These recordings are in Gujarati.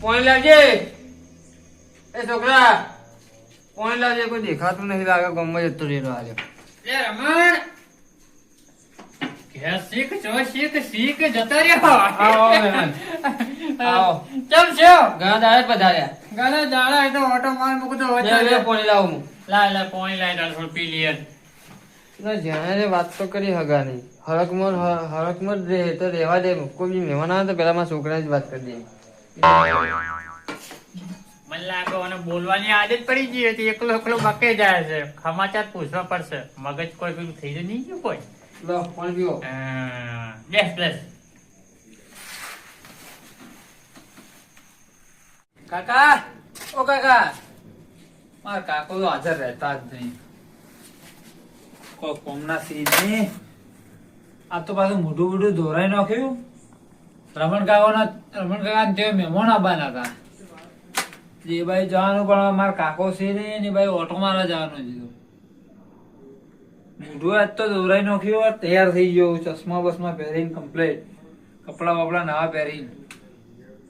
પોણી લાવજે. એ છોકરા પોણી લાવજે કોઈ દેખાતું નહીં લાગે ગમમાં જતો રહેલો આજે. લે રમણ. શીખ છો શીખ શીખ જતા રહ્યો. આવો આવો કેમ છો? ઘણા દાડે પધાર્યા. ગાલા દાડા એ તો ઓટો માર મૂકતો લે, લે, પોણી લાવું હું. લા લા પોણી લાઈ દાલ થોડું પી લઈએ ના જાણે વાત તો કરી હગા નહીં. હરકમર હરકમર રહે તો રહેવા દે. કોઈ મહેમાન આવે તો પેલા મારા છોકરાની જ વાત કરી દે. મને લાગે અને બોલવાની આદત પડી ગઈ હતી એકલો એકલો બકે જાય છે. સમાચાર પૂછવા પડશે. મગજ કોઈ પેલું થઈ જ નહીં ગયું કોઈ? લો પાણી પીવો બેસ બેસ. કાકા ઓ કાકા. મારા કાકો તો હાજર રહેતા જ નહીં. કોઈ કોમના સી નહીં. આ તો પાછું મોઢું મોઢું ધોરાઈ નાખ્યું. રમણ કાકાના રમણ તે મહેમાન આવવાના હતા. જે ભાઈ જવાનું પણ મારા કાકો છે ને એ ભાઈ ઓટો મારા જવાનું દીધું મોઢું આજ તો દોરાઈ નાખ્યું તૈયાર થઈ ગયો ચશ્મા બસમાં પહેરીને કમ્પ્લેટ કપડા બપડા નવા પહેરીને.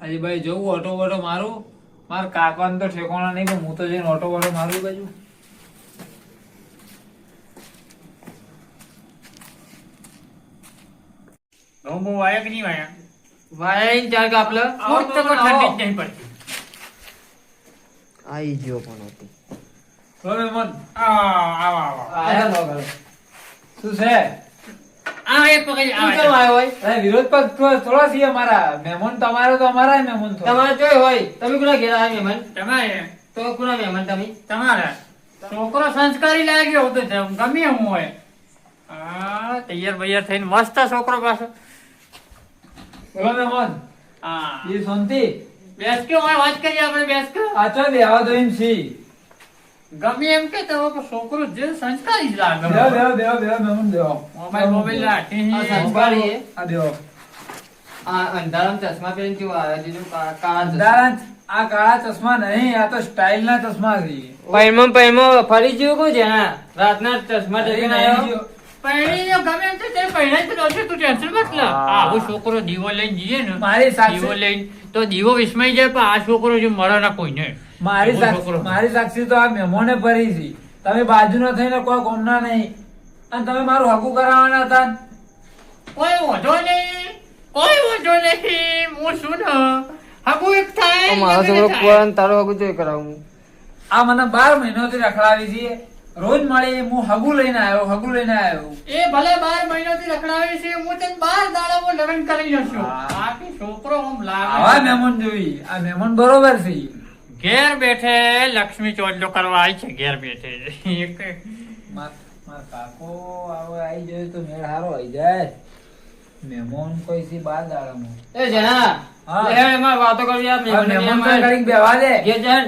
આજે ભાઈ જવું, ઓટો વોટો મારું. માર કાકાને તો ઠેકોણા નહીં, પણ હું તો જઈને ઓટો વોટો મારું બાજુ. ઘઉં બહુ વાયા કે નહીં વાયા? વાય ચાર કાપલો ફૂટ તો ઠંડી જ નહીં પડતી. આઈ ગયો પણ હતી. હવે મન. આ આવો આવો. આયા લો ઘરે. શું છે? આ એક પકડી આ કેમ આવ્યો હોય? અરે વિરોધ પક્ષ થોડા છીએ અમારા. મહેમાન તમારે તો અમારા મહેમાન તો તમારે જોય હોય. તમે કોના ઘેર આવ્યા મહેમાન? તમારે. તો કોના મહેમાન તમે? તમારા. છોકરો સંસ્કારી લાગ્યો તો જેમ ગમે હું હોય. હા તૈયાર બૈયાર થઈને મસ્ત છોકરો પાછો. બોલો મહેમાન હા. એ શાંતિ. બેસ કે હોય વાત કરીએ આપણે બેસ કે આ ચો દો એમ છી. ગમે એમ કે તો છોકરો જે સંસ્કારી જ લાગે. બેહો બેહો બેહો બેહો મહેમાન બેહો મોબાઈલ મોબાઈલ આ સંસ્કારી આ બેહો આ અંધારામાં ચશ્મા પહેરીને કેવું આવે? છે કાળા ચશ્મા. દાદા, આ કાળા ચશ્મા નહીં આ તો સ્ટાઇલ ના ચશ્મા છે. પૈમાં પૈમાં ફરી ગયો છે હા રાતના ચશ્મા નહીં આવ્યો? ગમે એમ તો તે પહેરાય તો રહેશે, તું ટેન્શન મત લે. આવો છોકરો દીવો લઈને જઈએ ને મારી સાક્ષી- દીવો લઈને તો દીવો વિસ્મય જાય પણ આ છોકરો જે મળે ના કોઈને. મારી સાક્ષી મારી સાક્ષી તો આ મહેમાને ભરી છે. તમે બાજુના થઈને કોઈ કોમના નહીં. અને તમે મારું હકુ કરાવવાના હતા કોઈ વાંધો નહીં. કોઈ વાંધો નહીં. હું શું ને? હગું એક થાય મારો છોકરો તારો હકુ જોઈ કરાવું આ મને બાર મહિનોથી રખડાવી છે. રોજ મળે હું હગુ લઈને આવ્યો હગુ લઈને આવ્યો એ ભલે બાર મહિનાથી રખડાવે છે હું તને બાર દાડામાં લગ્ન કરી હા. બાકી છોકરો આમ આવા લાગે મહેમાન જોઈ આ મહેમાન બરોબર છે ઘેર બેઠે લક્ષ્મી ચોદલો કરવા આવી છે ઘેર બેઠે એક માર કાકો આવો આવી જાય તો મેળ હારો આવી જાય મહેમાન કોઈ થી બાર દાડામાં એ જણા હા. એમાં વાતો કરવી આ મહેમાન તો બેવા દે જા.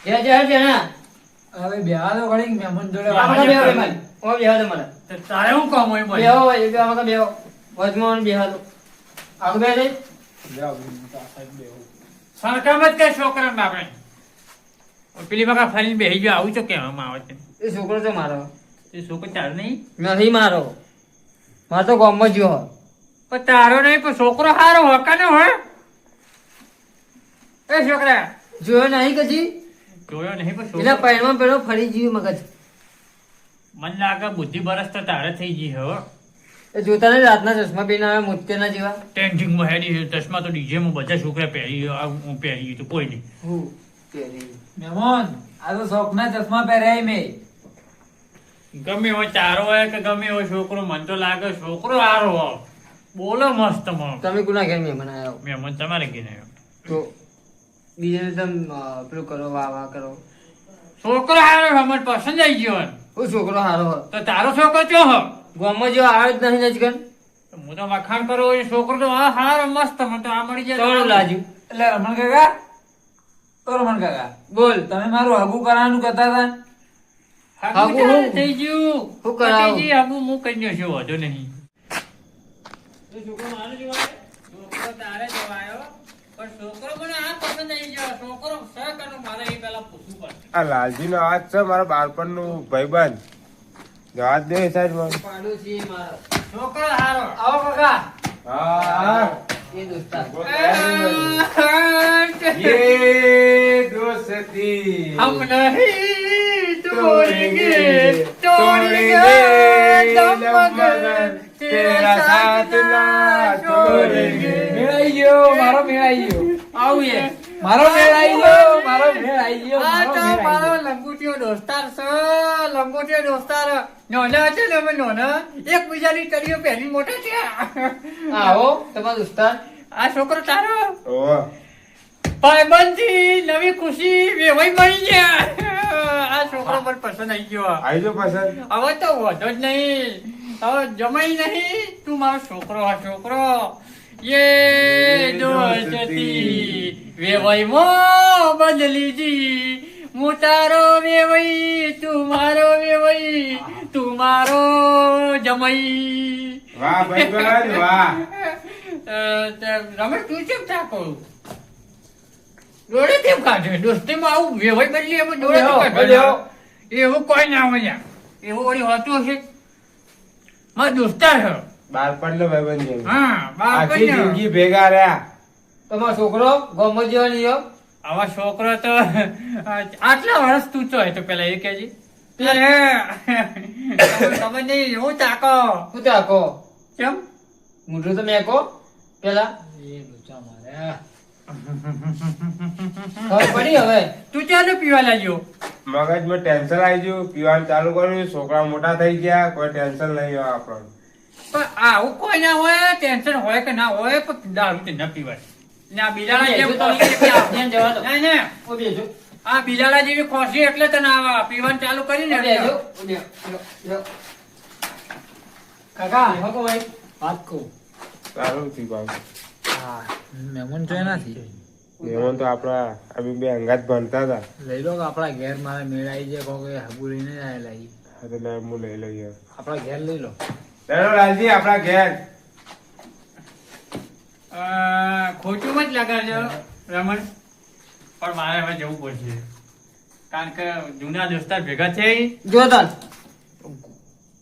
ઘેર જણા. હવે બેહવા તો ઘડીક મહેમાન જોડે આ બેહો મહેમાન. ઓ બેહો તો મને. તારે શું કામ હોય બોલ? બેહો હોય, એ બેહો. વજમાન બેહો તો. આગ બે જઈ. સરકામત કે છોકરા બેહો. સરકામ જ કઈ છોકરા બાપડે પેલી વખત ફરીને બેસી ગયો આવું છો કહેવામાં આવે છે એ છોકરો તો મારો એ છોકરો તારો નહીં નથી મારો મારો તો ગામમાં જ હોય પણ તારો નહીં પણ છોકરો સારો હોય ને હોય એ છોકરા જોયો નહીં કદી જોયો નહીં પણ એટલે છોકરો પહેલો ફરી ગયું મગજ. મને લાગે બુદ્ધિ બરસ તો તારે થઈ ગઈ હો. એ જોતા નહીં રાતના ચશ્મા પહેરીને આવે મોતિયાના જેવા? ટેન્ટિંગમાં હેડી ચશ્મા તો ડીજેમાં બધા છોકરા પહેરી હું પહેરી તો કોઈ નહીં. હું પહેરી. મહેમાન આ તો શોખના ચશ્મા પહેર્યા મેં. ગમે એવો ચારો હોય કે ગમે એવો છોકરો મને તો લાગે છોકરો આરો બોલો મસ્ત મો તમે કોના ઘેર મહેમાન આવ્યો મહેમાન તમારે ઘેર આવ્યો. તો બીજે તમે પેલું કરો વાહ વાહ કરો. છોકરો સારો છે, મને પસંદ આવી ગયો હું છોકરો સારો હો તો તારો છોકરો ચો હો ગામમાં જો આવે જ નહીં નજગન હું તો વખાણ કરું એ છોકરો તો હા હારો મસ્ત મને તો આ મળી જાય તોડું લાજુ. એટલે રમણ કાકા તો રમણ કાકા. બોલ. તમે મારું હગુ કરવાનું કહેતા હતા? હાગું હું? થઈ ગયું. હું કરાવું? પતિજી, હાગું હું કરી નાખ્યો, વાંધો નહીં. એ છોકરો મારો જોવાયો? છોકરો તારે જોવાયો, આ પસંદ આવી ગયો. છોકરો છે કે ન મારે એ પહેલા પૂછવું પડશે. આ લાલજીનો અવાજ છે મારા બાળપણનું ભાઈબંધ જવા દે સાઈડમાં પાડોશી મારો છોકરો હારો. આવો કાકા હા હા એ દોસ્તાર બહુ તૈયારી ये दोस्ती हम नहीं तोड़ेंगे तोड़ेंगे तोड़ेंगे दम दम मगर मगर तेरा साथ ना छोड़ेंगे મેળાઈ ગયો મારો મેળાઈ ગયો. આવું એ મારો આવી ગયો મારો મેળાઈ ગયો આ મારો તો મારો ગયો. દોસ્તાર છે લંગોટીઓ દોસ્તાર. નોના છે ને અમે નાના. એકબીજાની તળીઓ પહેલી મોટા છે આવો તમારો દોસ્તાર. આ છોકરો તારો. ભાઈબંધી નવી ખુશી વેવાઈ મળી ગયા. આ છોકરો પણ પસંદ આવી ગયો. આવી જો પસંદ? હવે તો વધો જ નહીં. હવે જમાઈ નહીં. તું મારો છોકરો આ છોકરો. યે દોસ્તી વેવાઈ મો બદલી જી હું તારો વેવાઈ તું મારો વેવાઈ તું મારો જમાઈ. વાહ ભાઈબંધ વાહ. રમેશ તું કેમ તાકો ડોળે કેમ કાઢે. દોસ્તીમાં આવું વેવાઈ બદલી એમાં ડોળે કાઢે? એવું કોઈ ના હોય એવું વળી હોતું હશે? મારો દોસ્તાર છે બાળપણનો ભાઈબંધ જેવું હા આખી જિંદગી ભેગા રહ્યા. તમારો છોકરો ગોમત જેવો નહીં. આવા છોકરો તો આટલા વર્ષ તું છો તો પેલા એ કેજી. તમે નહીં હું તાકો શું તાકો કેમ? મોઢું તો મેકો પેલા? એ લોચા માર્યા. ખબર પડી હવે? તું ચાલો પીવા લાગ્યો? મગજમાં ટેન્શન આવી ગયું. પીવાનું ચાલુ કર્યું. છોકરા મોટા થઈ ગયા. કોઈ ટેન્શન નહીં આપણને. પણ આવું કોઈ ના હોય ટેન્શન હોય કે ના હોય પણ દારૂ તે ન પીવાય. ના બિલાડા જેવું તો એટલે ત્યાં જવા દો. ના, ના. આ બિલાડા જેવી ખોસી એટલે તને આવા પીવાનું ચાલુ કરીને. કાકા. બેહો ભાઈ. વાત કહું. સારું થયું બાબુ હા. મહેમાન જોયા નથી એમાં તો આપણા અમે બે અંગાત ભણતા હતા. લઈ લો કે આપણા ઘેર મારે મેળાઈ જાય કોઈ હાબુ લઈને આવેલા તો હું લઈ લઈએ. આપણા ઘેર લઈ લો. ચાલો લાલજી આપણા ઘેર. ખોટું જ લગાડજો રમણ. પણ મારે હવે જવું પડશે. કારણ કે જૂના દોસ્તાર ભેગા છે જોતા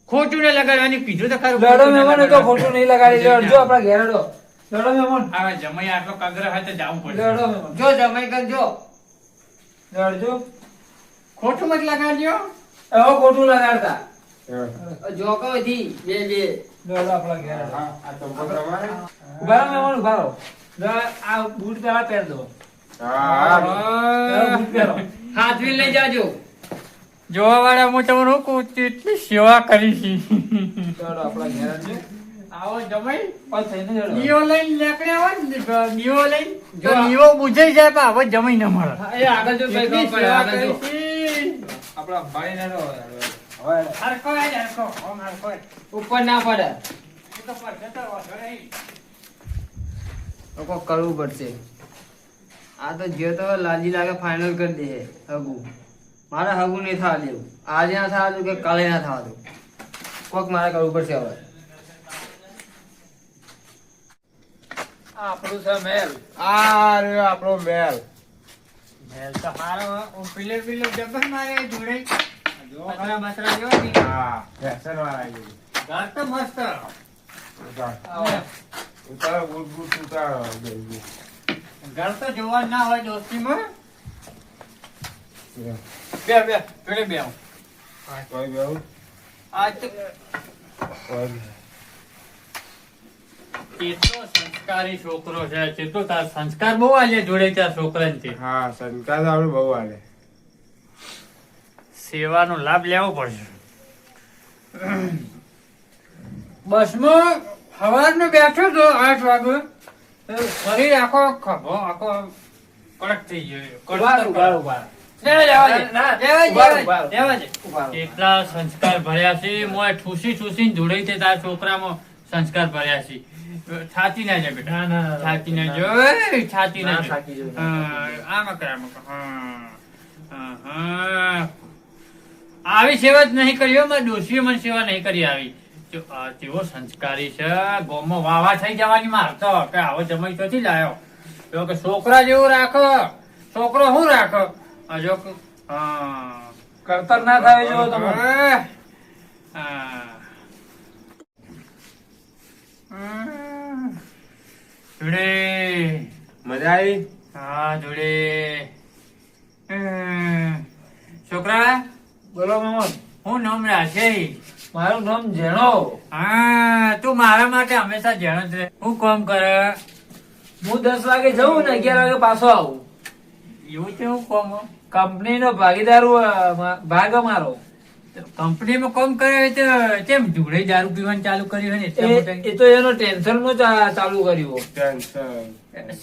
ખોટું ને લગાડવાની કીધું તો ખરું લડો ખોટું તો ખોટું નહીં લગાડી લો જો આપણા ઘેર લડો. લડો મહેમાન. હવે જમાઈ આટલો કગ્ર હોય તો જવું પડશે. લડો મહેમાન. જો જમાઈ કર જો લડજો. ખોટું મત લગાડજો. હવે ખોટું લગાડતા. હા. જો કો બધી બે આપણા ઘેર. હા, આ આ બૂટ પેલા પહેર દો. હા, હા. લઈ જાજો. જોવા વાળા હું તમને શું કહું કેટલી સેવા કરી છે. આપણા ઘેર. આવો જમાઈ થઈને દીવો લઈને નીકળ્યા હોય ને લઈને તો જો. બુજાઈ જાય પણ હવે જમાઈ ન મળે. એ આગળ જો ભાઈ કેટલી ખબર પડે, સેવા આગળ જો. આપણા ભાઈ ને લડો. હરખો આય ઓમ ઉપર ના પડે. તો પડશે તો વાંધો લોકો કરવું પડશે. આ તો જે તો લાજી લાગે ફાઇનલ કરી દે હગુ. મારે હગુ નહીં થવા દેવું. આજે ના થવા દઉં કે કાલે ના થવા દઉં? કોક મારે કરવું પડશે હવે. આપણું છે મેલ. આ રહ્યો આપણો મહેલ મેલ તો હારો હું. પિલર પિલર જબર મારે જોડે બતરા બતરા જો ની. હા ફેશન વાળા આવી ઘર તો મસ્ત. ઉતારો બૂટ બૂટ ઉતારો. ઘર તો જોવા ના હોય દોસ્તીમાં બે બે જોડે બે આવો. કોઈ બેહું? આજ તો. કેટલો સંસ્કારી છોકરો છે કેટલો તાર સંસ્કાર બહુ આલે જોડે ત્યાં છોકરાને છે હા સંસ્કાર તો આપણે બહુ હાલે સેવાનો લાભ લેવો પડશે. બસમાં સવારનો બેઠો તો આઠ વાગે શરીર આખો ખભો આખો કડક થઈ ગયો. કેટલા સંસ્કાર ભર્યા છે. મોય ઠૂસી ઠૂસી તે તારા છોકરામાં સંસ્કાર ભર્યા છે. છાતી ના જાય બેટા. ના, ના, ના. છાતી ના જો. છાતી ના આમાં. હા, હા. આવી સેવા જ નહીં કરી હો, મારી મને સેવા નહીં કરી આવી. તેઓ સંસ્કારી છે ગોમાં વાવા થઈ જવાની મારતો કે આવો જમાઈ ચોથી લાયો? જો કે છોકરા જેવું રાખો છોકરો શું રાખો? જો કરતર ના થાય જો તમે. હા. હા. હમ. જોડે. મજા આવી? હા જોડે. છોકરા? બોલો મોહન. હું નામ રાખે મારું નામ જેણો હા તું મારા માટે હંમેશા જેણો છે હું કોમ કરે? હું દસ વાગે જઉં ને અગિયાર વાગે પાછો આવું. એવું છે હું કોમ કંપની નો ભાગીદાર ભાગ અમારો. કંપનીમાં કોમ કરે તો કેમ જોડે દારૂ પીવાનું ચાલુ કર્યું હોય ને એ તો એનો ટેન્શન નો ચાલુ કર્યું. ટેન્શન.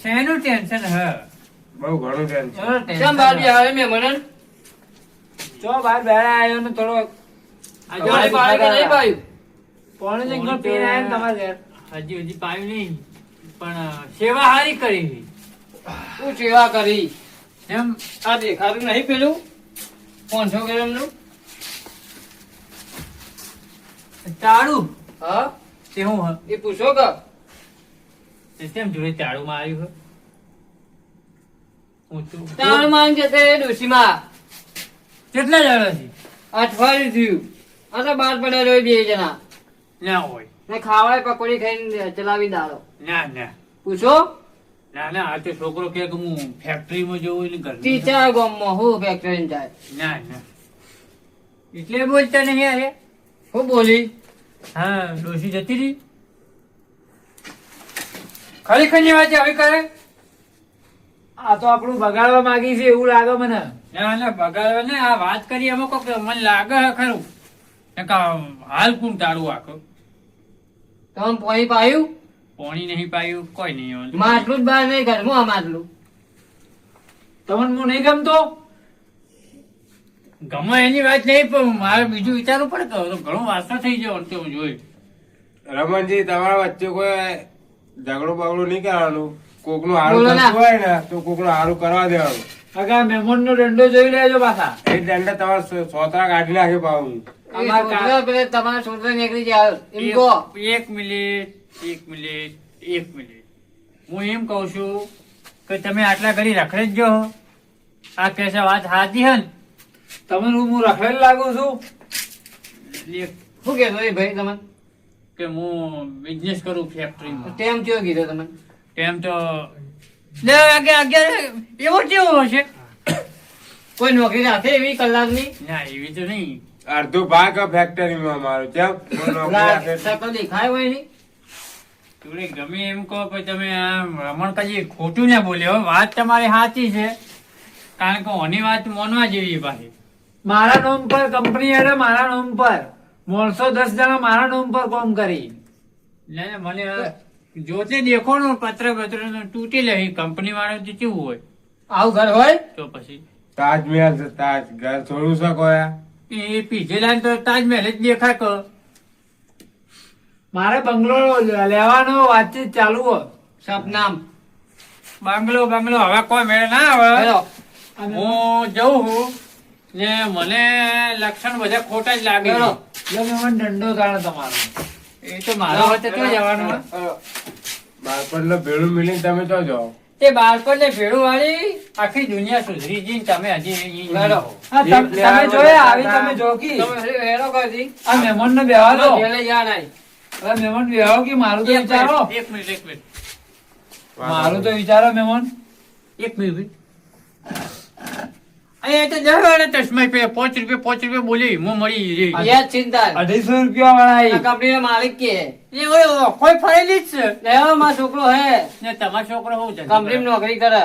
શેનું ટેન્શન હ? બહુ ઘણું ટેન્શન. કેમ ટેન્શન બાજી આવે મેં મને ચો બાર બેડા આવ્યો ને થોડો પાણી ને પીને આવ્યો ને તમારે. ઘેર. હજી હજી પાયું નહીં. પણ સેવા હારી કરી. શું સેવા કરી? એમ આ દેખાતું નહીં પેલું? પાંચસો ગ્રામનું તાળું હા? તે હું એ પૂછો કે. કેમ જોડે તાળુમાં આવ્યું હું? ઊંચું. તાણ જશે જશે ડોશીમાં. કેટલા જણા છે? અઠવાડિયું થયું. આ તો બહાર પડ્યા રહ્યો બે જણા. ના હોય. ને ખાવાય પકોડી ખાઈને ચલાવી દાડો. ના ના. પૂછો? ના ના આ તો છોકરો કે કે હું ફેક્ટરીમાં જવું એટલે ઘર ટીચર ગામમાં હું ફેક્ટરી જાય. ના ના. એટલે બોલતા નહીં અરે હું બોલી? હા ડોસી જતી રહી? ખરેખરની વાત હવે કરે? આ તો આપણું બગાડવા માંગી છે એવું લાગે મને. ના ના બગાડવા ને આ વાત કરી એમાં કોક મને લાગે હે ખરું. હાલ કોણ તારું આખો? તમે પોણી પાયું? પોણી નહીં પાયું કોઈ નહીં. માટલું જ બહાર નહીં ઘરમાં આ માટલું. તમને હું નહીં ગમતો? ગમે એની વાત નહીં પણ મારે બીજું વિચારવું પડે કે તો ઘણો વાસો થઈ ગયો અંતે હું જોઈ રમણજી તમારા વચ્ચે કોઈ ઝઘડો બગડો નહીં કરવાનું? કોકનું હારું બોલો ના. થતું હોય ને તો કોકનું હારું કરવા દેવાનું. અગા મહેમાન નો દંડો જોઈ લેજો પાછા. એ દંડ તમારે સો- સોતરા કાઢી નાખે પાવું એ અમાર કા- છોકરા પેલા તમારા છોકરા નીકળી જાય. એમ કહો. એક- એક મિનિટ એક મિનિટ એક મિનિટ. હું એમ કઉ છું કે તમે આટલા ઘડી રખડે જ જો આ કેસે વાત સાચી હે ને? તમને હું રખડેલ લાગુ છું. શું કહેતો એ ભાઈ તમે? કે હું બિઝનેસ કરું ફેક્ટરીમાં ટેમ કયો કીધો તમે? એમ તો એવો કેવો હશે? કોઈ નોકરી રાખે એવી કલાકની? ના એવી તો નહીં. અડધો ભાગ ફેક્ટરીમાં મારો તો. શકલ દેખાય હોય નહીં. જોડે ગમે એમ કહો પણ તમે આમ રમણ કજી ખોટું ને બોલ્યો વાત તમારી સાચી છે. કારણ કે ઓની વાત મોનવા જેવી પાછી મારા નોમ પર કંપની અરે મારા નામ પર. મોણસો દસ જણા મારા નામ પર કોમ કરી. મને જોતે દેખો નો પત્ર પત્ર તૂટી લે કંપની વાળો તો કેવું હોય? આવું ઘર હોય? તો પછી? તાજમહેલ છે તાજ ઘર થોડું શકો એ પીજેલા તો તાજમહેલ જ દેખાય કે. મારે બંગલો લેવાનો વાતચીત ચાલુ હોય. સપનામ. બંગલો બંગલો હવે કોઈ મેળ ના આવે. હું જઉં છું ને મને લક્ષણ બધા ખોટા જ લાગે મહેમાન દંડો તાણે તમારો. એ તો મારા તો જવાનું? હોય. બાળપણનો ભેળું મિલીને તમે તો જાઓ. તે બાળકોને ભેળું વાળી આખી દુનિયા સુધરી ગઈ તમે હજી અહીં હેલો. હા, તમ- તમે જોયા આવી તમે જોકી તમે હરી આ મહેમાન ને બેવા દો ઘેરે જા હવે મહેમાન બેહો કે મારું તો વિચારો. એક મિનિટ એક મિનિટ. મારું તો વિચારો મહેમાન. એક મિનિટ. અહીંયા તો દસ વાળા ચશ્મા પે પાંચ રૂપિયા પાંચ રૂપિયા બોલી હું મળી રહી. યાદ ચિંતા અઢીસો રૂપિયા વાળા આ માલિક કે? એ ઓલો કોઈ ફરેલી જ છે? લેવો મારો છોકરો હે. ને તમારો છોકરો હું છે? કંપની નોકરી કરે.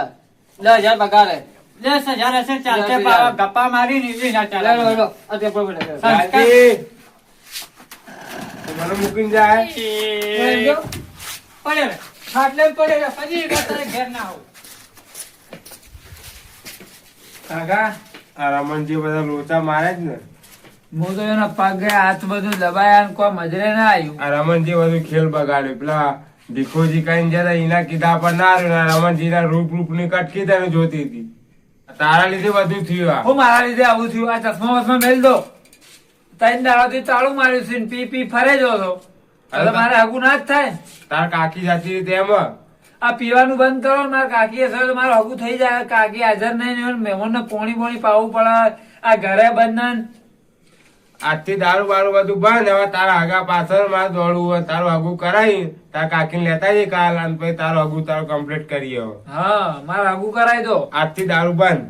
દસ હજાર પગાર. હે દસ હજાર હશે ચાલશે દસ હજાર. પાવા ગપ્પા મારી ને ના ચાલે. મને મૂકીને જાય. પડે ખાટલે પડે તારે ઘેર ના આવું. કાકા આ રમણજી બધા લોચા મારે જ ને. હું તો એના પગે હાથ બધું દબાયા ને કોઈ મજરે ના આવ્યું આ રમણજી બધું ખેલ બગાડ્યું. પેલા ભીખોજી કઈ જતા એના કીધા પર ના આવ્યું રમણજી ના રૂપ રૂપની કટકી તને જોતી હતી. તારા લીધે બધું થયું હું મારા લીધે આવું થયું. આ ચશ્મા વસમા મેલ દો. તૈન દાડાથી ચાલુ માર્યું છે પી પી ફરે જો તો એટલે મારે હગું ના જ થાય. તાર કાકી જતી હતી તેમ આ પીવાનું બંધ કરો મારા કાકી અસર મારે હગું થઈ જાય કાકી હાજર નહીં મહેમાન ને પોણી પોણી પાવું પડે આ ઘરે બંધન. આજથી દારૂ બારું બધું બંધ હવે તારા આગા પાછળ મારે દોડવું હોય તારું હગું કરાવી તારા કાકીને લેતા જઈ કાલ અને પછી તારું હગું તારું કમ્પ્લીટ કરી હા મારે હગું કરાય દો આજથી દારૂ બંધ.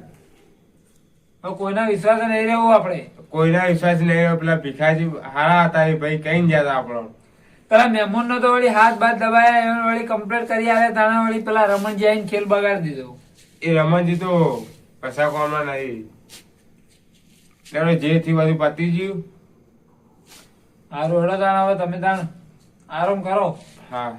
કોઈના વિશ્વાસ નહીં રહેવું આપણે. કોઈના વિશ્વાસ નહીં રહ્યો પેલા ભીખાજી હારા હતા એ ભાઈ કઈ ગયા હતા આપણો. પેલા મહેમાન નો તો વળી હાથ બાથ દબાયા એને વળી કમ્પ્લેટ કરી આવે તાણે વળી પેલા રમણજી આવીને ખેલ બગાડી દીધો. એ રમણજી તો કશા કોમના નહીં. ત્યારે જે થી બધું પતી ગયું. હારું હેડો તાણ હવે તમે તાણ. આરામ કરો. હા.